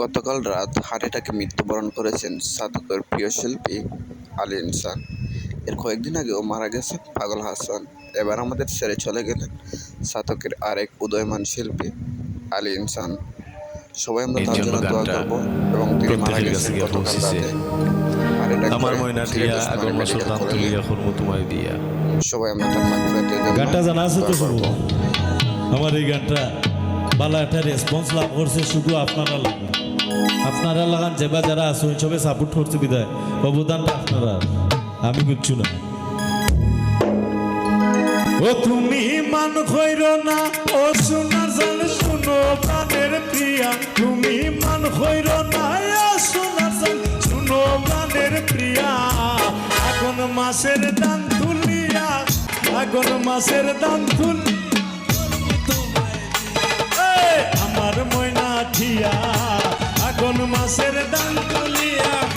গতকাল রাত হার্ট অ্যাটাকে মৃত্যুবরণ করেছেন সাধকের প্রিয় শিল্পী আলী ইনসান। এর কয়েকদিন আগেও মারা গেছে পাগল হাসান। এবার আমাদের ছেড়ে চলে গেলেন সাধকের আরেক উদয়মান শিল্পী আলী ইনসান। সবাই আমরা তার জন্য দোয়া করব এবং তিনি মারা গেছেন গতকাল রাতে। আমার ময়না দাম কলেজে। তুলিয়া করব তোমায় বিয়া সবাই আমরা তার গানটা জানা আছে তো দোয়া করব। আমার এই গানটা ভালো একটা রেসপন্স লাভ করছে শুধু আপনারা লাগান আপনারা লাগান, যেবা যারা আসুন সবে সাপোর্ট করছে বিদায়। অবদানটা আপনারা। আমি বুঝছু না। ও তুমি মান খৈর না, ও সোনার জান শুনো প্রাণের প্রিয়া। তুমি মান খৈর না, ও সোনার জান শুনো প্রাণের প্রিয়া। আগুন মাসের দান তুলিয়া, আগুন মাসের দান তুল আমার ময়না ঠিয়া। বাসের দান তুলিয়া